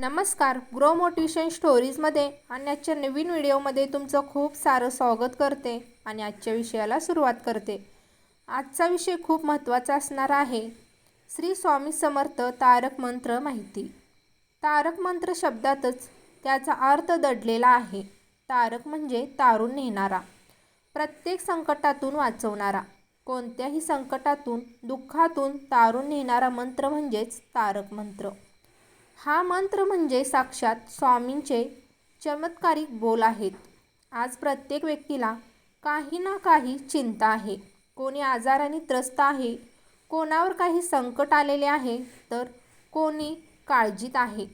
नमस्कार grow motivation स्टोरीजमध्ये आणि आजच्या नवीन व्हिडिओमध्ये तुमचं खूप सारं स्वागत करते आणि आजच्या विषयाला सुरुवात करते. आजचा विषय खूप महत्त्वाचा असणार आहे. श्री स्वामी समर्थ तारक मंत्र माहिती. तारक मंत्र शब्दातच त्याचा अर्थ दडलेला आहे. तारक म्हणजे तारून नेणारा प्रत्येक संकटातून वाचवणारा कोणत्याही संकटातून दुःखातून तारून नेणारा मंत्र म्हणजेच तारक मंत्र. हा मंत्र म्हणजे साक्षात स्वामींचे चमत्कारिक बोल आहेत. आज प्रत्येक व्यक्तीला काही ना काही चिंता आहे. कोणी आजाराने त्रस्त आहे कोणावर काही संकट आलेले आहे तर कोणी काळजीत आहे.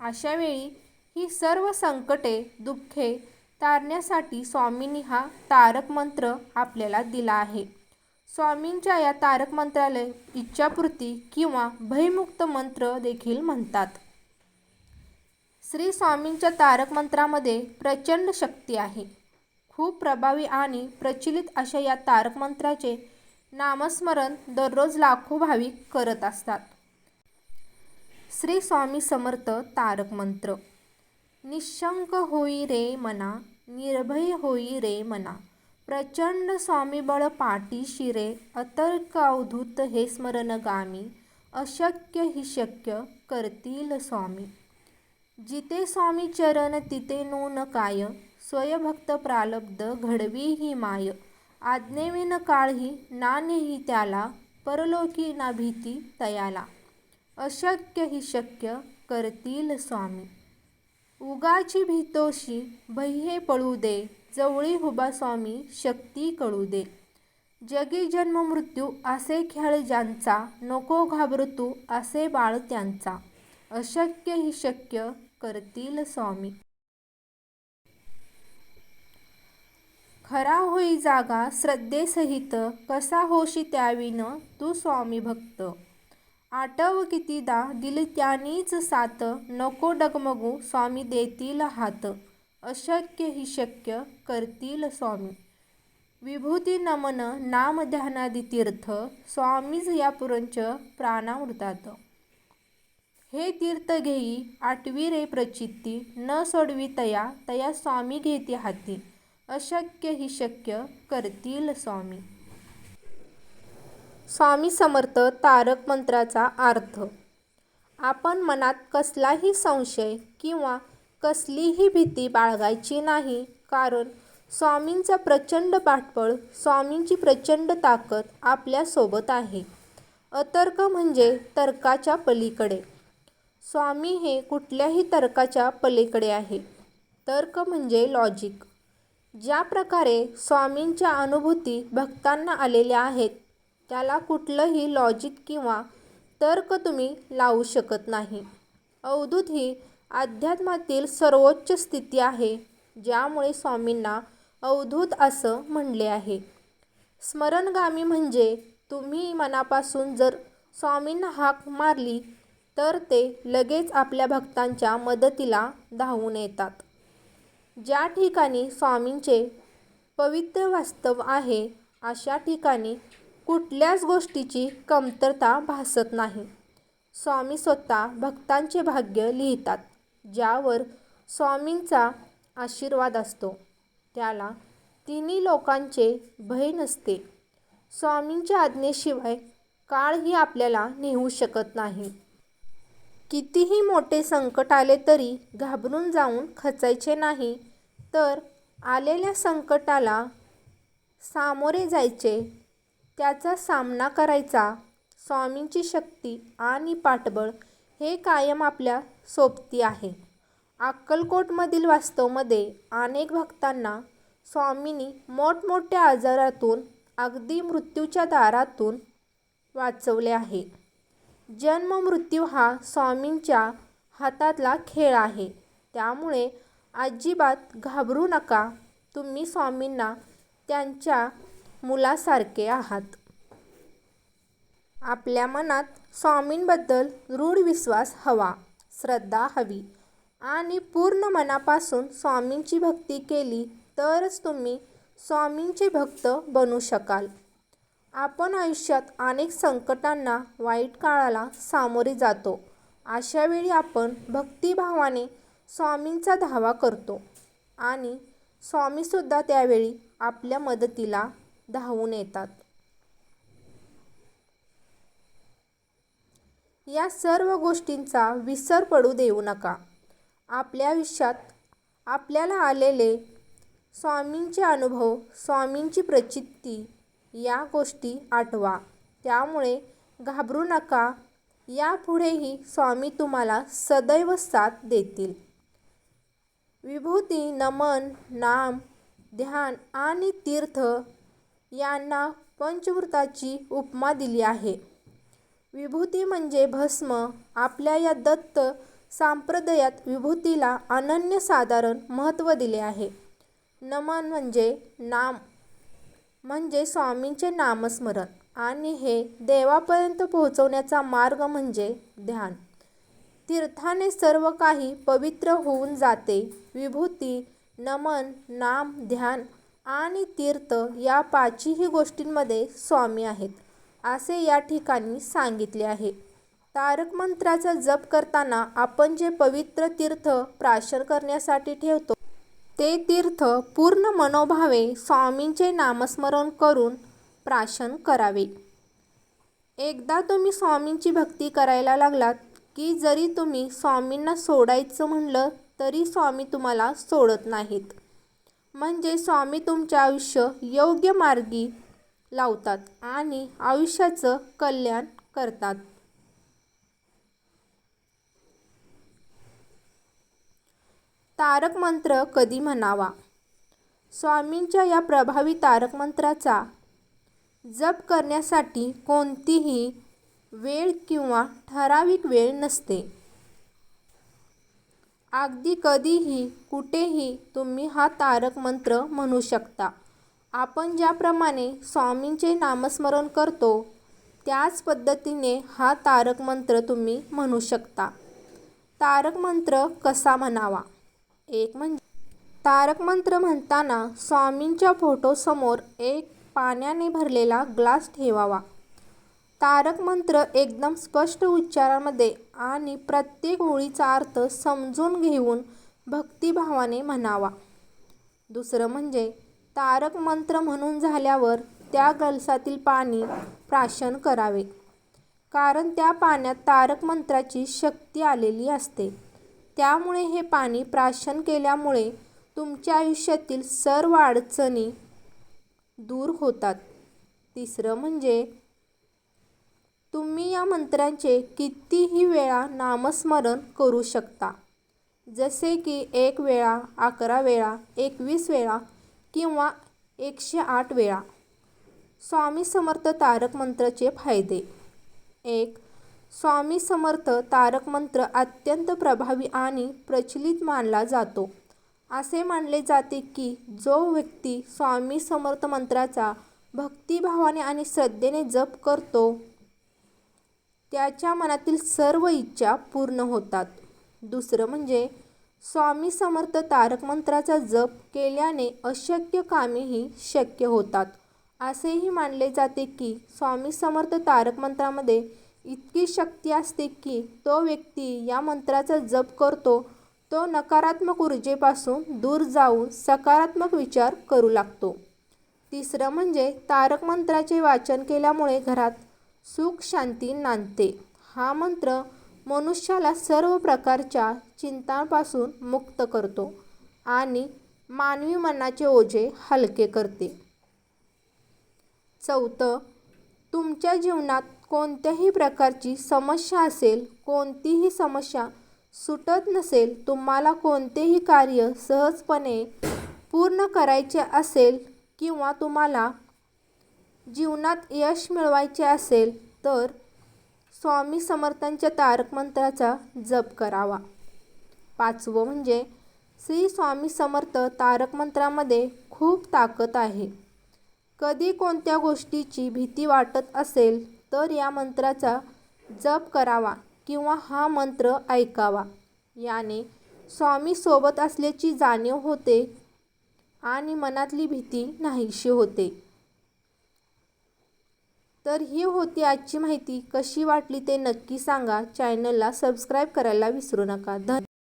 अशा वेळी ही सर्व संकटे दुःखे तारण्यासाठी स्वामींनी हा तारक मंत्र आपल्याला दिला आहे. स्वामींच्या या तारक मंत्राला इच्छापूर्ती किंवा भयमुक्त मंत्र देखील म्हणतात. श्री स्वामींच्या तारक मंत्रामध्ये प्रचंड शक्ती आहे. खूप प्रभावी आणि प्रचलित अशा या तारक मंत्राचे नामस्मरण दररोज लाखो भाविक करत असतात. श्री स्वामी समर्थ तारक मंत्र. निशंक होई रे मना निर्भय होई रे मना. प्रचंड स्वामीबळ पाटी शिरे अतर्क अवधूत हे स्मरणगामी अशक्य ही शक्य करतील स्वामी. जिथे स्वामी चरण तिथे नून काय स्वयभक्त प्रालब्ध घडवी ही माय. आज्ञेविन काळही नानेही त्याला परलोकी ना भीती तयाला. अशक्य ही शक्य करतील स्वामी. उगाची भीतोशी भयहे पळू दे जवळी हुबा स्वामी शक्ती कळू दे. जगी जन्म मृत्यू असे खेळ ज्यांचा नको घाबरतू असे बाळ त्यांचा. अशक्य ही शक्य करतील स्वामी. खरा होई जागा श्रद्धेसहित कसा होशी त्याविन तू स्वामी भक्त. आटव कितीदा दिल त्यानीच साथ नको डगमगू स्वामी देतील हात. अशक्य ही शक्य करतील स्वामी. विभूती नमन नाम ध्यानादी तीर्थ स्वामीज या पुरंच प्राणामृतात. हे तीर्थ घेई आठवी रे प्रचित्ती न सोडवी तया तया स्वामी घेती हाती. अशक्य ही शक्य करतील स्वामी. स्वामी समर्थ तारक मंत्राचा अर्थ आपण मनात कसलाही संशय किंवा कसलीही भीती बाळगायची नाही. कारण स्वामींचा प्रचंड पाठबळ स्वामींची प्रचंड ताकद आपल्यासोबत आहे. अतर्क म्हणजे तर्काच्या पलीकडे. स्वामी हे कुठल्याही तर्काच्या पलीकडे आहे. तर्क म्हणजे लॉजिक ज्या प्रकारे स्वामींच्या अनुभूती भक्तांना आलेल्या आहेत त्याला कुठलंही लॉजिक किंवा तर्क तुम्ही लावू शकत नाही. अवधूत ही अध्यात्मातील सर्वोच्च स्थिती आहे ज्यामुळे स्वामींना अवधूत असं म्हणले आहे. स्मरणगामी म्हणजे तुम्ही मनापासून जर स्वामींना हाक मारली तर ते लगेच आपल्या भक्तांच्या मदतीला धावून येतात. ज्या ठिकाणी स्वामींचे पवित्र वास्तव आहे अशा ठिकाणी कुठल्याच गोष्टीची कमतरता भासत नाही. स्वामी स्वतः भक्तांचे भाग्य लिहितात. ज्यावर स्वामींचा आशीर्वाद असतो. त्याला तिन्ही लोकांचे भय नसते. स्वामींच्या आज्ञेशिवाय काळही आपल्याला नेऊ शकत नाही. कितीही मोठे संकट आले तरी घाबरून जाऊन खचायचे नाही तर आलेल्या संकटाला सामोरे जायचे त्याचा सामना करायचा स्वामींची शक्ती आणि पाठबळ हे कायम आपल्या सोबती आहे. अक्कलकोटमधील वास्तवमध्ये अनेक भक्तांना स्वामींनी मोठमोठ्या आजारातून अगदी मृत्यूच्या दारातून वाचवले आहे. जन्म मृत्यू हा स्वामींच्या हातातला खेळ आहे. त्यामुळे अजिबात घाबरू नका तुम्ही स्वामींना त्यांच्या मुलासारखे आहात. आपल्या मनात स्वामींबद्दल दृढ विश्वास हवा. श्रद्धा हवी. आणि पूर्ण मनापासून स्वामींची भक्ती केली तरच तुम्ही स्वामींचे भक्त बनू शकाल. आपण आयुष्यात अनेक संकटांना वाईट काळाला सामोरे जातो. अशावेळी आपण भक्तिभावाने स्वामींचा धावा करतो आणि स्वामीसुद्धा त्यावेळी आपल्या मदतीला धावून येतात. या सर्व गोष्टींचा विसर पडू देऊ नका. आपल्या आयुष्यात आपल्याला आलेले स्वामींचे अनुभव स्वामींची प्रचिती या गोष्टी आठवा. त्यामुळे घाबरू नका. यापुढेही स्वामी तुम्हाला सदैव साथ देतील. विभूती नमन नाम ध्यान आणि तीर्थ यांना पंचमृताची उपमा दिली आहे. विभूती म्हणजे भस्म. आपल्या या दत्त सांप्रदयात विभूतीला अनन्यसाधारण महत्त्व दिले आहे. नमन म्हणजे नाम म्हणजे स्वामींचे नामस्मरण आणि हे देवापर्यंत पोहोचवण्याचा मार्ग म्हणजे ध्यान. तीर्थाने सर्व काही पवित्र होऊन जाते. विभूती नमन नाम ध्यान आणि तीर्थ या पाचही गोष्टींमध्ये स्वामी आहेत. असे या ठिकाणी सांगितले आहे. तारक मंत्राचा जप करताना आपण जे पवित्र तीर्थ प्राशन करण्यासाठी ठेवतो ते तीर्थ पूर्ण मनोभावे स्वामींचे नामस्मरण करून प्राशन करावे. एकदा तुम्ही स्वामींची भक्ती करायला लागलात की जरी तुम्ही स्वामींना सोडायचं म्हणलं तरी स्वामी तुम्हाला सोडत नाहीत. म्हणजे स्वामी तुमचे आयुष्य योग्य मार्गी लावतात आणि आयुष्याचं कल्याण करतात. तारक मंत्र कधी म्हणावा? स्वामींच्या या प्रभावी तारक मंत्राचा जप करण्यासाठी कोणतीही वेळ किंवा ठराविक वेळ नसते. अगदी कधीही कुठेही तुम्ही हा तारक मंत्र म्हणू शकता. आपण ज्याप्रमाणे स्वामींचे नामस्मरण करतो त्याच पद्धतीने हा तारक मंत्र तुम्ही म्हणू शकता. तारक मंत्र कसा म्हणावा? एक म्हणजे तारक मंत्र म्हणताना स्वामींच्या फोटोसमोर एक पाण्याने भरलेला ग्लास ठेवावा. तारक मंत्र एकदम स्पष्ट उच्चारामध्ये आणि प्रत्येक ओळीचा अर्थ समजून घेऊन भक्तिभावाने म्हणावा. दुसरं म्हणजे तारक मंत्र म्हणून झाल्यावर त्या ग्लासातील पाणी प्राशन करावे. कारण त्या पाण्यात तारक मंत्राची शक्ती आलेली असते. त्यामुळे हे पाणी प्राशन केल्यामुळे तुमच्या आयुष्यातील सर्व अडचणी दूर होतात. तिसरं म्हणजे तुम्ही या मंत्रांचे कितीही वेळा नामस्मरण करू शकता. जसे की एक वेळा अकरा वेळा एकवीस वेळा किंवा एकशे आठ वेळा. स्वामी समर्थ तारक मंत्राचे फायदे. एक स्वामी समर्थ तारक मंत्र अत्यंत प्रभावी आणि प्रचलित मानला जातो. असे मानले जाते की जो व्यक्ती स्वामी समर्थ मंत्राचा भक्तिभावाने आणि श्रद्धेने जप करतो त्याच्या मनातील सर्व इच्छा पूर्ण होतात. दुसरं म्हणजे स्वामी समर्थ तारक मंत्राचा जप केल्याने अशक्य कामेही शक्य होतात. असेही मानले जाते की स्वामी समर्थ तारक मंत्रामध्ये इतकी शक्ती असते की तो व्यक्ती या मंत्राचा जप करतो तो नकारात्मक ऊर्जेपासून दूर जाऊन सकारात्मक विचार करू लागतो. तिसरं म्हणजे तारक मंत्राचे वाचन केल्यामुळे घरात सुख शांती नांदते. हा मंत्र मनुष्याला सर्व प्रकारच्या चिंतांपासून मुक्त करतो आणि मानवी मनाचे ओझे हलके करते. चौथं तुमच्या जीवनात कोणत्याही प्रकारची समस्या असेल कोणतीही समस्या सुटत नसेल तुम्हाला कोणतेही कार्य सहजपणे पूर्ण करायचे असेल किंवा तुम्हाला जीवनात यश मिळवायचे असेल तर स्वामी समर्थांच्या तारक मंत्राचा जप करावा. पाचवं म्हणजे श्री स्वामी समर्थ तारक मंत्रामध्ये खूप ताकद आहे. कधी कोणत्या गोष्टीची भीती वाटत असेल तर या मंत्राचा जप करावा किंवा हा मंत्र ऐकावा. याने स्वामी सोबत असल्याची जाणीव होते आणि मनातली भीती नाहीशी होते. तर ही होती आजची माहिती. कशी वाटली ते नक्की सांगा. चॅनलला सबस्क्राईब करायला विसरू नका. धन्यवाद